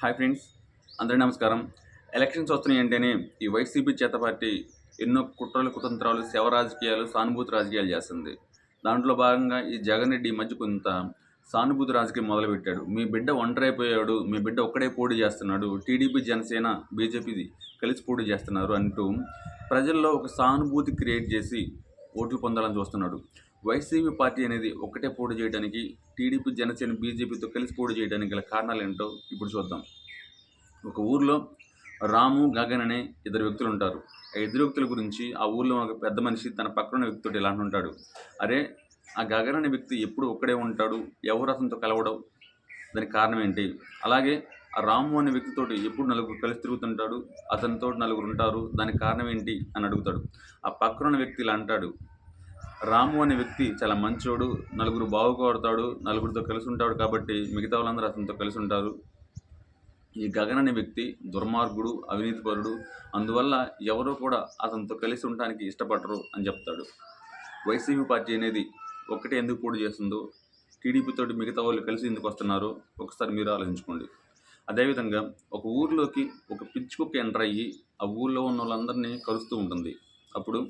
Hi friends అందరి నమస్కారం. Elections వస్తున్నాయి అంటేనే ఈ వైసీపీ చేత పార్టీ ఎన్నో కుట్రలు కుతంత్రాలు సేవ రాజకీయాలు సానుభూతి రాజకీయాలు చేస్తుంది. దాంట్లో భాగంగా ఈ జగన్ రెడ్డి ఈ మధ్య కొంత సానుభూతి రాజకీయం మొదలుపెట్టాడు. మీ బిడ్డ ఒంటరైపోయాడు మీ బిడ్డ ఒక్కడే పోటీ చేస్తున్నాడు టీడీపీ జనసేన బీజేపీది కలిసి పోటీ చేస్తున్నారు అంటూ ప్రజల్లో ఒక సానుభూతి క్రియేట్ చేసి ఓట్లు పొందాలని చూస్తున్నాడు. వైసీపీ పార్టీ అనేది ఒక్కటే పోటీ చేయడానికి టీడీపీ జనసేన బీజేపీతో కలిసి పోటీ చేయడానికి గల కారణాలు ఏంటో ఇప్పుడు చూద్దాం. ఒక ఊర్లో రాము గగన్ అనే ఇద్దరు వ్యక్తులు ఉంటారు. ఆ ఇద్దరు వ్యక్తుల గురించి ఆ ఊర్లో ఒక పెద్ద మనిషి తన పక్కన వ్యక్తితో ఇలా ఉంటాడు? అరే ఆ గగన్ అనే వ్యక్తి ఎప్పుడు ఒక్కడే ఉంటాడు? ఎవరు అతనితో కలవడం? దానికి కారణం ఏంటి? అలాగే ఆ రాము అనే వ్యక్తితోటి ఎప్పుడు నలుగురు కలిసి తిరుగుతుంటాడు? అతనితో నలుగురు ఉంటారు? దానికి కారణం ఏంటి? అని అడుగుతాడు. ఆ పక్కన వ్యక్తి ఇలా అంటాడు. రాము అనే వ్యక్తి చాలా మంచోడు నలుగురు బాగుపడతాడు నలుగురితో కలిసి ఉంటాడు కాబట్టి మిగతా వాళ్ళందరూ అతనితో కలిసి ఉంటారు ఈ గగన్ అనే వ్యక్తి దుర్మార్గుడు అవినీతిపరుడు అందువల్ల ఎవరూ కూడా అతనితో కలిసి ఉండడానికి ఇష్టపడరు అని చెప్తాడు. వైసీపీ పార్టీ అనేది ఒకటే ఎందుకు పోటీ చేస్తుందో టీడీపీ తోటి మిగతా వాళ్ళు కలిసి ఎందుకు వస్తున్నారో ఒకసారి మీరు ఆలోచించుకోండి. అదేవిధంగా ఒక ఊర్లోకి ఒక పిచ్చి కుక్క ఎంటర్ అయ్యి ఆ ఊర్లో ఉన్న వాళ్ళందరినీ కలుస్తూ ఉంటుంది. అప్పుడు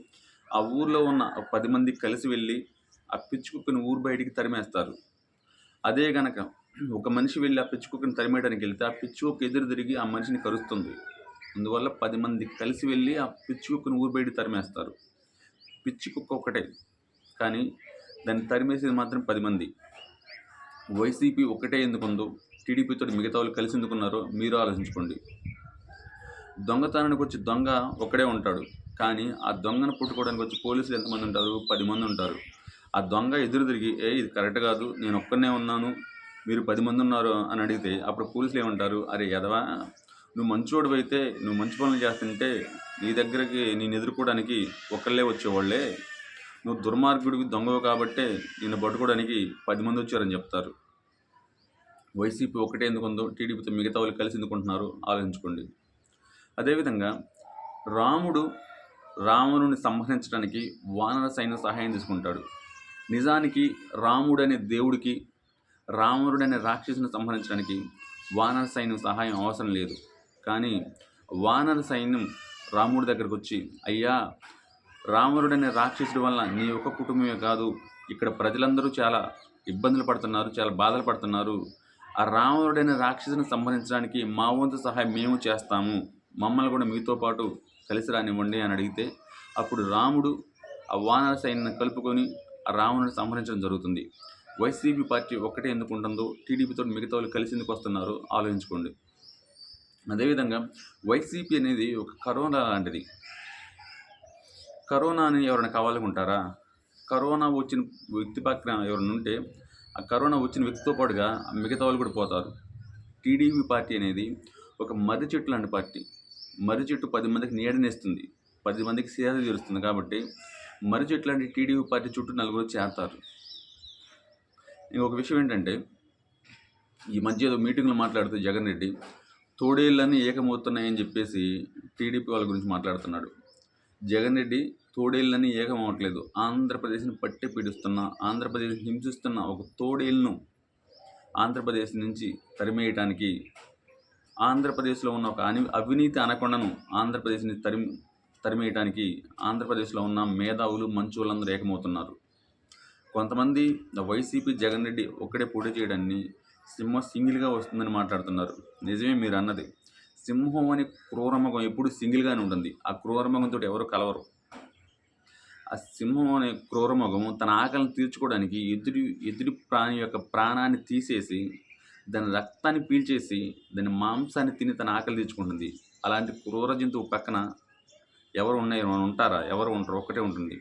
ఆ ఊర్లో ఉన్న పది మంది కలిసి వెళ్ళి ఆ పిచ్చుకుక్కని ఊరు బయటికి తరిమేస్తారు. అదే గనక ఒక మనిషి వెళ్ళి ఆ పిచ్చుకుక్కని తరిమేయడానికి వెళ్తే ఆ పిచ్చుకుక్క ఎదురు తిరిగి ఆ మనిషిని కరుస్తుంది. అందువల్ల పది మంది కలిసి వెళ్ళి ఆ పిచ్చి కుక్కని ఊరు బయటికి తరిమేస్తారు. పిచ్చి కుక్క ఒకటే కానీ దాన్ని తరిమేసేది మాత్రం పది మంది. వైసీపీ ఒకటే ఎందుకుందో టీడీపీతో మిగతా వాళ్ళు కలిసి ఎందుకున్నారో మీరు ఆలోచించుకోండి. దొంగతనానికి వచ్చి దొంగ ఒకడే ఉంటాడు. కానీ ఆ దొంగను పుట్టుకోవడానికి వచ్చి పోలీసులు ఎంతమంది ఉంటారు? పది మంది ఉంటారు. ఆ దొంగ ఎదురు తిరిగి ఏ ఇది కరెక్ట్ కాదు నేను ఒక్కనే ఉన్నాను మీరు పది మంది ఉన్నారు అని అడిగితే అప్పుడు పోలీసులు ఏమంటారు? అరే ఎదవా నువ్వు మంచోడు అయితే నువ్వు మంచి పనులు చేస్తుంటే నీ దగ్గరికి నేను ఎదుర్కోవడానికి ఒక్కళ్ళే వచ్చేవాళ్ళే. నువ్వు దుర్మార్గుడికి దొంగవు కాబట్టే నిన్ను పట్టుకోవడానికి పది మంది వచ్చారని చెప్తారు. వైసీపీ ఒకటే ఎందుకు ఉందో టీడీపీతో మిగతా వాళ్ళు కలిసి ఎందుకుంటున్నారు ఆలోచించుకోండి. అదేవిధంగా రాముడు రావణుని సంహరించడానికి వానర సైన్యం సహాయం తీసుకుంటాడు. నిజానికి రాముడు అనే దేవుడికి రావణుడు అనే రాక్షసుని సంహరించడానికి వానర సైన్యం సహాయం అవసరం లేదు. కానీ వానర సైన్యం రాముడి దగ్గరకు వచ్చి అయ్యా రావణుడనే రాక్షసుడి వల్ల నీ ఒక కుటుంబమే కాదు ఇక్కడ ప్రజలందరూ చాలా ఇబ్బందులు పడుతున్నారు చాలా బాధలు పడుతున్నారు. ఆ రావణుడైన రాక్షసుని సంహరించడానికి మా వంతు సహాయం మేము చేస్తాము. మమ్మల్ని కూడా మీతో పాటు కలిసి రానివ్వండి అని అడిగితే అప్పుడు రాముడు ఆ వానర సైన్యం కలుపుకొని ఆ రావణుని సంహరించడం జరుగుతుంది. వైసీపీ పార్టీ ఒక్కటే ఎందుకు ఉంటుందో టీడీపీతో మిగతా వాళ్ళు కలిసి ఎందుకు వస్తున్నారో ఆలోచించుకోండి. అదేవిధంగా వైసీపీ అనేది ఒక కరోనా లాంటిది. కరోనాని ఎవరైనా కావాలనుకుంటారా? కరోనా వచ్చిన వ్యక్తి పక్కన ఎవరైనా ఉంటే ఆ కరోనా వచ్చిన వ్యక్తితో పాటుగా మిగతా వాళ్ళు కూడా పోతారు. టీడీపీ పార్టీ అనేది ఒక మర్రి చెట్టు లాంటి పార్టీ. మర్రి చెట్టు పది మందికి నీడనిస్తుంది. పది మందికి సేద తీరుస్తుంది కాబట్టి మర్రి చెట్టు లాంటి టీడీపీ పార్టీ చుట్టూ నలుగురు చేరతారు. ఇంకొక విషయం ఏంటంటే ఈ మధ్య ఏదో మీటింగ్లో మాట్లాడుతూ జగన్ రెడ్డి తోడేళ్ళని ఏకమవుతున్నాయని చెప్పేసి టీడీపీ వాళ్ళ గురించి మాట్లాడుతున్నాడు. జగన్ రెడ్డి తోడేళ్ళని ఏకమవట్లేదు ఆంధ్రప్రదేశ్ని పట్టి పీడిస్తున్న ఆంధ్రప్రదేశ్ హింసిస్తున్న ఒక తోడేళ్ళను ఆంధ్రప్రదేశ్ నుంచి తరిమేయటానికి ఆంధ్రప్రదేశ్లో ఉన్న ఒక అని అవినీతి అనకొండను ఆంధ్రప్రదేశ్ని తరిమి తరిమేయటానికి ఆంధ్రప్రదేశ్లో ఉన్న మేధావులు మంచోళ్ళందరూ ఏకమవుతున్నారు. కొంతమంది వైసీపీ జగన్ రెడ్డి ఒక్కడే పోటీ చేయడాన్ని సింహ సింగిల్గా వస్తుందని మాట్లాడుతున్నారు. నిజమే మీరు అన్నది. సింహం అనే క్రూరమగం ఎప్పుడు సింగిల్గానే ఉంటుంది. ఆ క్రూరమగంతో ఎవరు కలవరు. ఆ సింహం అనే క్రూరమగము తన ఆకలిని తీర్చుకోవడానికి ఎదురు ఎదుటి ప్రాణి యొక్క ప్రాణాన్ని తీసేసి దాని రక్తాన్ని పీల్చేసి దాని మాంసాన్ని తిని తన ఆకలి తీర్చుకుంటుంది. అలాంటి క్రూర జంతువు పక్కన ఎవరు ఉన్నాయి? ఉంటారా? ఎవరు ఉంటారు? ఒక్కటే ఉంటుంది.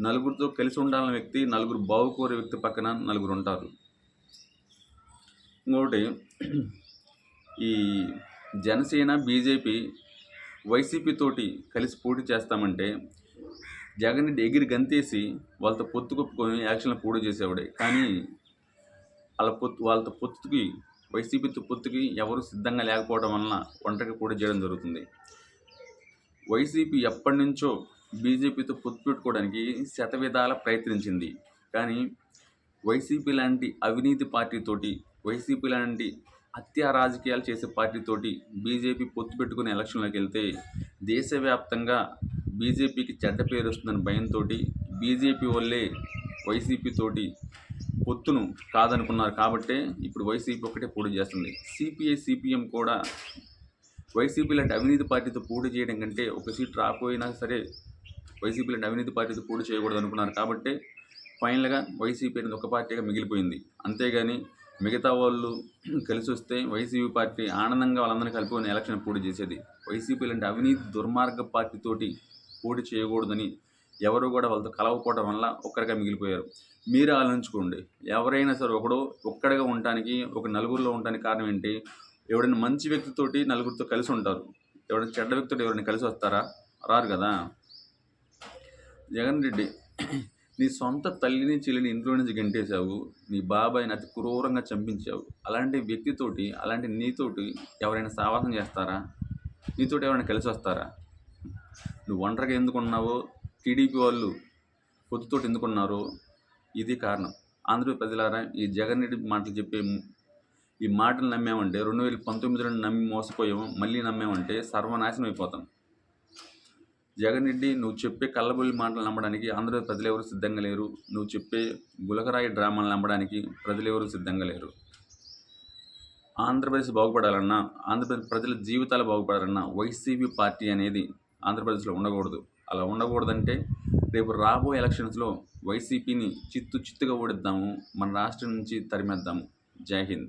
నలుగురితో కలిసి ఉండాలన్న వ్యక్తి నలుగురు బావుకోరే వ్యక్తి పక్కన నలుగురు ఉంటారు. ఇంకొకటి ఈ జనసేన బీజేపీ వైసీపీ తోటి కలిసి పోటీ చేస్తామంటే జగన్ ఎగిరి గంతేసి వాళ్ళతో పొత్తు కొప్పుకొని యాక్షన్లో పోటీ చేసేవాడే. కానీ వాళ్ళ పొత్తు వాళ్ళతో పొత్తుకి వైసీపీతో పొత్తుకి ఎవరు సిద్ధంగా లేకపోవడం వలన ఒంటరికి పోటీ చేయడం జరుగుతుంది. వైసీపీ ఎప్పటి నుంచో బీజేపీతో పొత్తు పెట్టుకోవడానికి శతవిధాల ప్రయత్నించింది. కానీ వైసీపీ లాంటి అవినీతి పార్టీతోటి వైసీపీ లాంటి హత్యా రాజకీయాలు చేసే పార్టీతోటి బీజేపీ పొత్తు పెట్టుకుని ఎలక్షన్లోకి వెళ్తే దేశవ్యాప్తంగా బీజేపీకి చెడ్డ పేరు వస్తుందని భయంతో బీజేపీ వల్లే వైసీపీ తోటి పొత్తును కాదనుకున్నారు కాబట్టే ఇప్పుడు వైసీపీ ఒకటే పోటీ చేస్తుంది. సిపిఐ సిపిఎం కూడా వైసీపీ లాంటి అవినీతి పార్టీతో పోటీ చేయడం కంటే ఒక సీట్ రాకపోయినా సరే వైసీపీ లాంటి అవినీతి పార్టీతో పోటీ చేయకూడదు అనుకున్నారు కాబట్టి ఫైనల్గా వైసీపీ అనేది ఒక పార్టీగా మిగిలిపోయింది. అంతేగాని మిగతా వాళ్ళు కలిసి వస్తే వైసీపీ పార్టీ ఆనందంగా వాళ్ళందరినీ కలుపుకొని ఎలక్షన్ పోటీ చేసేది. వైసీపీ లాంటి అవినీతి దుర్మార్గ పార్టీతోటి పోటీ చేయకూడదని ఎవరు కూడా వాళ్ళతో కలవకపోవడం వల్ల ఒక్కరిగా మిగిలిపోయారు. మీరు ఆలోచించుకోండి. ఎవరైనా సరే ఒకడు ఒక్కడిగా ఉండటానికి ఒక నలుగురిలో ఉండడానికి కారణం ఏంటి? ఎవడైనా మంచి వ్యక్తితోటి నలుగురితో కలిసి ఉంటారు. ఎవరైనా చెడ్డ వ్యక్తితో ఎవరైనా కలిసి వస్తారా? రారు కదా. జగన్ రెడ్డి నీ సొంత తల్లిని చెల్లిని ఇంట్లో నుంచి గెంటేశావు. నీ బాబాయ్ని అతి క్రూరంగా చంపించావు. అలాంటి వ్యక్తితోటి అలాంటి నీతోటి ఎవరైనా సావాసం చేస్తారా? నీతోటి ఎవరైనా కలిసి వస్తారా? నువ్వు ఒంటరిగా ఎందుకున్నావో టీడీపీ వాళ్ళు పొత్తుతోటి ఎందుకున్నారో ఇది కారణం. ఆంధ్రప్రదేశ్ ప్రజలారా ఈ జగన్ రెడ్డి మాటలు చెప్పే ఈ మాటలు నమ్మామంటే రెండు వేల పంతొమ్మిదిలో నమ్మి మోసపోయాము మళ్ళీ నమ్మేమంటే సర్వనాశనం అయిపోతాం. జగన్ రెడ్డి నువ్వు చెప్పే కళ్ళబొల్లి మాటలు నమ్మడానికి ఆంధ్రప్రదేశ్ ప్రజలు ఎవరు సిద్ధంగా లేరు. నువ్వు చెప్పే గులకరాయి డ్రామాలు నమ్మడానికి ప్రజలు ఎవరు సిద్ధంగా లేరు. ఆంధ్రప్రదేశ్ బాగుపడాలన్నా ఆంధ్రప్రదేశ్ ప్రజల జీవితాలు బాగుపడాలన్నా వైసీపీ పార్టీ అనేది ఆంధ్రప్రదేశ్లో ఉండకూడదు. అలా ఉండకూడదంటే రేపు రాబోయే ఎలక్షన్స్లో వైసీపీని చిత్తు చిత్తుగా ఓడిద్దాము మన రాష్ట్రం నుంచి తరిమేద్దాము. జై హింద్.